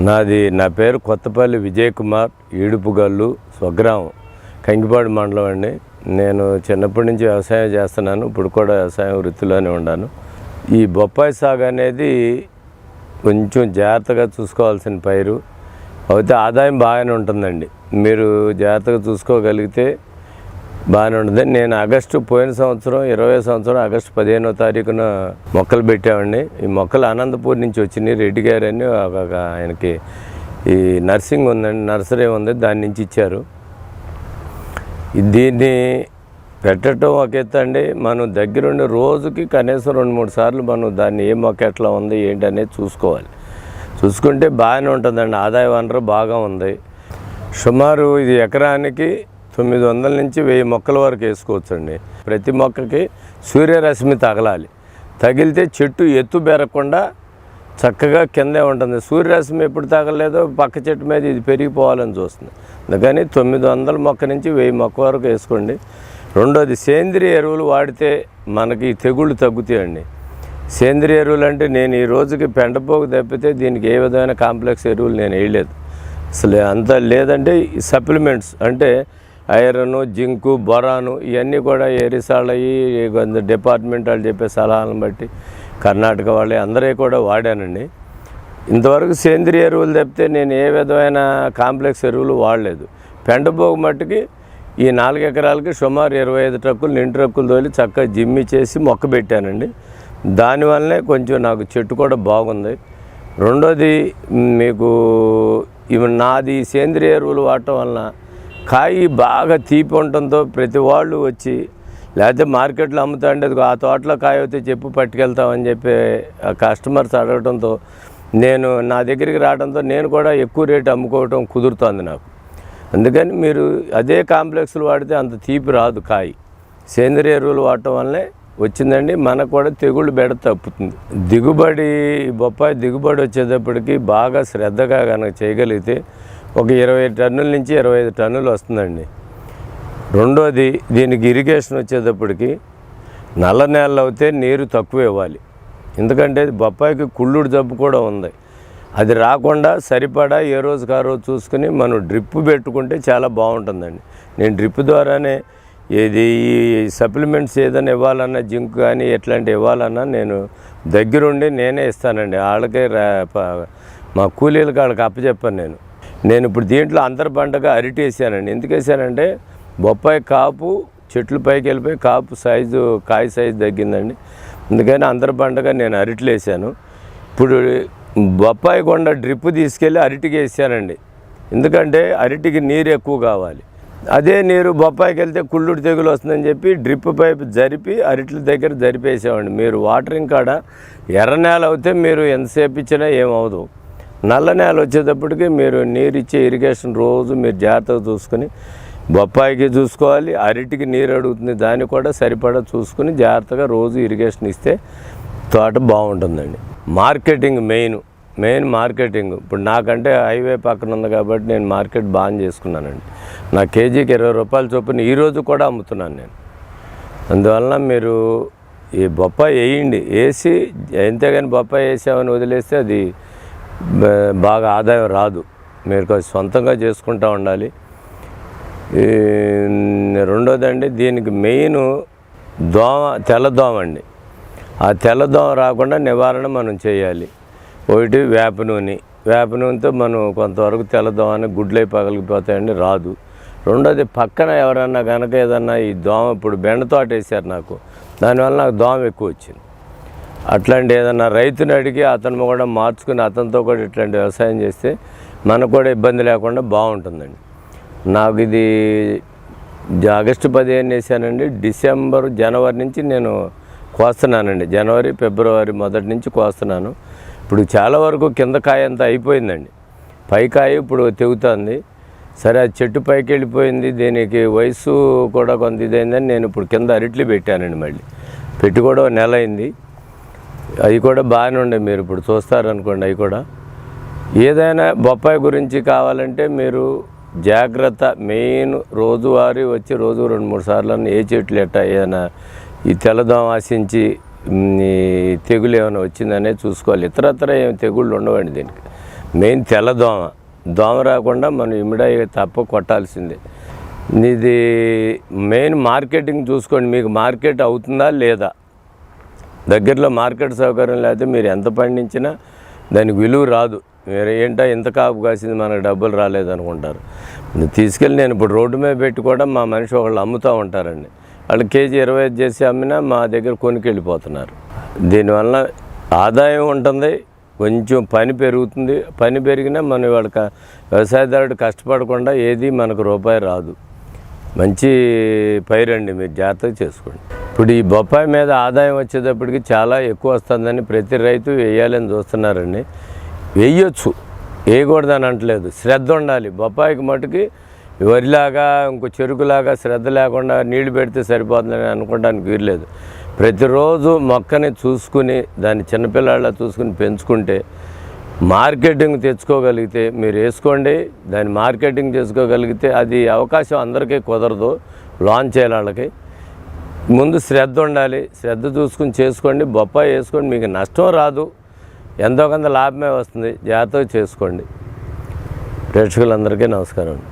నాది నా పేరు కొత్తపల్లి విజయ్ కుమార్ ఈడుపుగల్లు స్వగ్రామం కంకిపాడు మండలం అండి. నేను చిన్నప్పటి నుంచి వ్యవసాయం చేస్తున్నాను ఇప్పుడు కూడా వ్యవసాయం వృత్తిలోనే ఉన్నాను ఈ బొప్పాయి సాగు అనేది కొంచెం జాగ్రత్తగా చూసుకోవాల్సిన పైరు. అయితే ఆదాయం బాగానే ఉంటుందండి. మీరు జాగ్రత్తగా చూసుకోగలిగితే బాగానే ఉంటుంది నేను ఆగస్టు పోయిన సంవత్సరం ఇరవై సంవత్సరం ఆగస్టు పదిహేనో తారీఖున మొక్కలు పెట్టామండి ఈ మొక్కలు అనంతపూర్ నుంచి వచ్చినాయి. రెడ్డి గారు అని ఒక ఆయనకి ఈ నర్సింగ్ ఉందండి నర్సరీ ఉంది దాని నుంచి ఇచ్చారు. దీన్ని పెట్టడం ఒక ఎత్తు అండి. మనం దగ్గరుండి రోజుకి కనీసం రెండు మూడు సార్లు మనం దాన్ని ఏ మొక్క ఎట్లా ఉంది ఏంటి అనేది చూసుకోవాలి. చూసుకుంటే బాగానే ఉంటుందండి. ఆదాయ వనరు బాగా ఉంది. సుమారు ఇది ఎకరానికి తొమ్మిది వందల నుంచి వెయ్యి మొక్కల వరకు వేసుకోవచ్చండి. ప్రతి మొక్కకి సూర్యరశ్మి తగలాలి. తగిలితే చెట్టు ఎత్తు బెరగకుండా చక్కగా కిందే ఉంటుంది. సూర్యరశ్మి ఎప్పుడు తగలేదో పక్క చెట్టు మీద ఇది పెరిగిపోవాలని చూస్తుంది. అందుకని తొమ్మిది వందల మొక్క నుంచి వెయ్యి మొక్క వరకు వేసుకోండి. రెండోది సేంద్రియ ఎరువులు వాడితే మనకి తెగుళ్ళు తగ్గుతాయండి. సేంద్రియ ఎరువులు అంటే నేను ఈ రోజుకి పెండపోకు తప్పితే దీనికి ఏ విధమైన కాంప్లెక్స్ ఎరువులు నేను వేయలేదు. అసలు అంత లేదంటే ఈ సప్లిమెంట్స్ అంటే ఐరన్ జింకు బొరాను ఇవన్నీ కూడా ఏరిసాళ్ళయి డిపార్ట్మెంట్ వాళ్ళు చెప్పే సలహాలను బట్టి కర్ణాటక వాళ్ళే అందరూ కూడా వాడానండి. ఇంతవరకు సేంద్రియ ఎరువులు తప్పితే నేను ఏ విధమైన కాంప్లెక్స్ ఎరువులు వాడలేదు. పెండబోగు మట్టుకి ఈ నాలుగు ఎకరాలకి సుమారు ఇరవై ఐదు ట్రక్కులు నిండు ట్రక్కులు తోలి చక్కగా జిమ్మి చేసి మొక్క పెట్టానండి. దానివల్లనే కొంచెం నాకు చెట్టు కూడా బాగుంది. రెండోది మీకు ఇవి నాది సేంద్రియ ఎరువులు వాడటం వలన కాయి బాగా తీపి ఉండటంతో ప్రతి వాళ్ళు వచ్చి లేకపోతే మార్కెట్లో అమ్ముతా అంటే ఆ తోటలో కాయ అయితే చెప్పు పట్టుకెళ్తామని చెప్పి ఆ కస్టమర్స్ అడగడంతో నేను నా దగ్గరికి రావడంతో నేను కూడా ఎక్కువ రేటు అమ్ముకోవటం కుదురుతోంది నాకు. అందుకని మీరు అదే కాంప్లెక్స్లు వాడితే అంత తీపి రాదు కాయ. సేంద్రియ ఎరువులు వాడటం వల్లే వచ్చిందండి. మనకు కూడా తెగుళ్ళు బెడ తప్పుతుంది. దిగుబడి బొప్పాయి దిగుబడి వచ్చేటప్పటికి బాగా శ్రద్ధగా కనుక చేయగలిగితే ఒక ఇరవై టన్నుల నుంచి ఇరవై ఐదు టన్నులు వస్తుందండి. రెండోది దీనికి ఇరిగేషన్ వచ్చేటప్పటికి నల్ల నేలలు అయితే నీరు తక్కువ ఇవ్వాలి. ఎందుకంటే బొప్పాయికి కుళ్ళుడు జబ్బు కూడా ఉంది. అది రాకుండా సరిపడా ఏ రోజుకి ఆ రోజు చూసుకుని మనం డ్రిప్ పెట్టుకుంటే చాలా బాగుంటుందండి. నేను డ్రిప్ ద్వారానే ఏది ఈ సప్లిమెంట్స్ ఏదైనా ఇవ్వాలన్నా జింక్ కానీ ఎట్లాంటివి ఇవ్వాలన్నా నేను దగ్గరుండి నేనే ఇస్తానండి. వాళ్ళకే రా మా కూలీలకు వాళ్ళకి అప్పచెప్పాను నేను. నేను ఇప్పుడు దీంట్లో అందరి పండగ అరటి వేసానండి ఎందుకు వేసానంటే బొప్పాయి కాపు చెట్లు పైకి వెళ్ళిపోయి కాపు సైజు కాయ సైజు తగ్గిందండి. అందుకని అందరి పండగ నేను అరటిలు వేసాను ఇప్పుడు బొప్పాయి కొండ డ్రిప్ తీసుకెళ్ళి అరటికి వేసానండి. ఎందుకంటే అరటికి నీరు ఎక్కువ కావాలి. అదే నీరు బొప్పాయికి వెళ్తే కుళ్ళుడు తెగులు వస్తుందని చెప్పి డ్రిప్ పైప్ జరిపి అరటిల దగ్గర జరిపేసేవాడిని. మీరు వాటరింగ్ కాడ ఎర్ర నేల అయితే మీరు ఎంతసేపు ఇచ్చినా ఏమవుదు నల్ల నేల వచ్చేటప్పటికి మీరు నీరు ఇచ్చే ఇరిగేషన్ రోజు మీరు జాగ్రత్తగా చూసుకుని బొప్పాయికి చూసుకోవాలి అరటికి నీరు అడుగుతుంది దాన్ని కూడా సరిపడా చూసుకుని జాగ్రత్తగా రోజు ఇరిగేషన్ ఇస్తే తోట బాగుంటుందండి. మార్కెటింగ్ మెయిన్ మెయిన్ మార్కెటింగ్ ఇప్పుడు నాకంటే హైవే పక్కన ఉంది కాబట్టి నేను మార్కెట్ బాగా చేసుకున్నానండి. నా కేజీకి ఇరవై రూపాయల చొప్పున ఈరోజు కూడా అమ్ముతున్నాను నేను. అందువలన మీరు ఈ బొప్పాయి వేయండి. వేసి ఎంతగాని బొప్పాయి వేసామని వదిలేస్తే అది బాగా ఆదాయం రాదు. మీరు సొంతంగా చేసుకుంటూ ఉండాలి. రెండోదండి దీనికి మెయిన్ దోమ తెల్లదోమ అండి. ఆ తెల్లదోమ రాకుండా నివారణ మనం చేయాలి. ఒకటి వేప నూనె. వేప నూనెతో మనం కొంతవరకు తెల్లదోమని గుడ్లై పగలిగిపోతాయండి రాదు. రెండోది పక్కన ఎవరన్నా కనుక ఏదన్నా ఈ దోమ ఇప్పుడు బెండ తోట వేసారు నాకు. దానివల్ల నాకు దోమ ఎక్కువ వచ్చింది. అట్లాంటి ఏదన్నా రైతుని అడిగి అతను కూడా మార్చుకుని అతనితో కూడా ఇట్లాంటి వ్యవసాయం చేస్తే మనకు కూడా ఇబ్బంది లేకుండా బాగుంటుందండి. నాకు ఇది ఆగస్టు పదిహేను వేసానండి. డిసెంబర్ జనవరి నుంచి నేను కోస్తున్నానండి. జనవరి ఫిబ్రవరి మొదటి నుంచి కోస్తున్నాను. ఇప్పుడు చాలా వరకు కింద కాయ అంతా అయిపోయిందండి. పై కాయ ఇప్పుడు తెగుతుంది. సరే ఆ చెట్టు పైకి వెళ్ళిపోయింది. దీనికి వయసు కూడా కొంత ఇదైందని నేను ఇప్పుడు కింద అరిట్లు పెట్టానండి మళ్ళీ. పెట్టి కూడా నెల అయింది. అవి కూడా బాగానే ఉండే మీరు ఇప్పుడు చూస్తారనుకోండి అవి కూడా. ఏదైనా బొప్పాయి గురించి కావాలంటే మీరు జాగ్రత్త మెయిన్ రోజువారీ వచ్చి రోజు రెండు మూడు సార్లు ఏ చెట్లు ఎట్టా ఏదైనా ఈ తెల్లదోమ ఆశించి తెగులు ఏమైనా వచ్చిందనే చూసుకోవాలి. ఇతరత్ర ఏం తెగుళ్ళు ఉండవండి దీనికి. మెయిన్ తెల్ల దోమ దోమ రాకుండా మనం ఇమిడా తప్ప కొట్టాల్సిందే. ఇది మెయిన్ మార్కెటింగ్ చూసుకోండి మీకు మార్కెట్ అవుతుందా లేదా? దగ్గరలో మార్కెట్ సౌకర్యం లేకపోతే మీరు ఎంత పండించినా దానికి విలువ రాదు. మీరు ఏంటో ఇంత కాపు కాసింది మనకు డబ్బులు రాలేదు అనుకుంటారు. తీసుకెళ్ళి నేను ఇప్పుడు రోడ్డు మీద పెట్టి కూడా మా మనిషి ఒకళ్ళు అమ్ముతూ ఉంటారండి. వాళ్ళు కేజీ ఇరవై ఐదు చేసి అమ్మినా మా దగ్గర కొనుకెళ్ళిపోతున్నారు దీనివల్ల ఆదాయం ఉంటుంది కొంచెం పని పెరుగుతుంది. పని పెరిగినా మన వాళ్ళ వ్యవసాయదారుడు కష్టపడకుండా ఏది మనకు రూపాయి రాదు. మంచి పైరండి మీరు జాగ్రత్తగా చేసుకోండి. ఇప్పుడు ఈ బొప్పాయి మీద ఆదాయం వచ్చేటప్పటికి చాలా ఎక్కువ వస్తుందని ప్రతి రైతు వేయాలని చూస్తున్నారండి. వేయొచ్చు వేయకూడదని అంటలేదు. శ్రద్ధ ఉండాలి. బొప్పాయికి మటుకి వరిలాగా ఇంకో చెరుకులాగా శ్రద్ధ లేకుండా నీళ్ళు పెడితే సరిపోతుందని అనుకోవడానికి వీల్లేదు. ప్రతిరోజు మొక్కని చూసుకుని దాన్ని చిన్నపిల్లాళ్ళ చూసుకుని పెంచుకుంటే మార్కెటింగ్ తెచ్చుకోగలిగితే మీరు వేసుకోండి. దాన్ని మార్కెటింగ్ చేసుకోగలిగితే అది అవకాశం అందరికీ కుదరదు లాంచ్ చేయాలి వాళ్ళకి. ముందు శ్రద్ధ ఉండాలి. శ్రద్ధ చూసుకుని చేసుకోండి. బొప్పాయి వేసుకోండి. మీకు నష్టం రాదు. ఎంతో కొంత లాభమే వస్తుంది. జాగ్రత్తగా చేసుకోండి. ప్రేక్షకులందరికీ నమస్కారం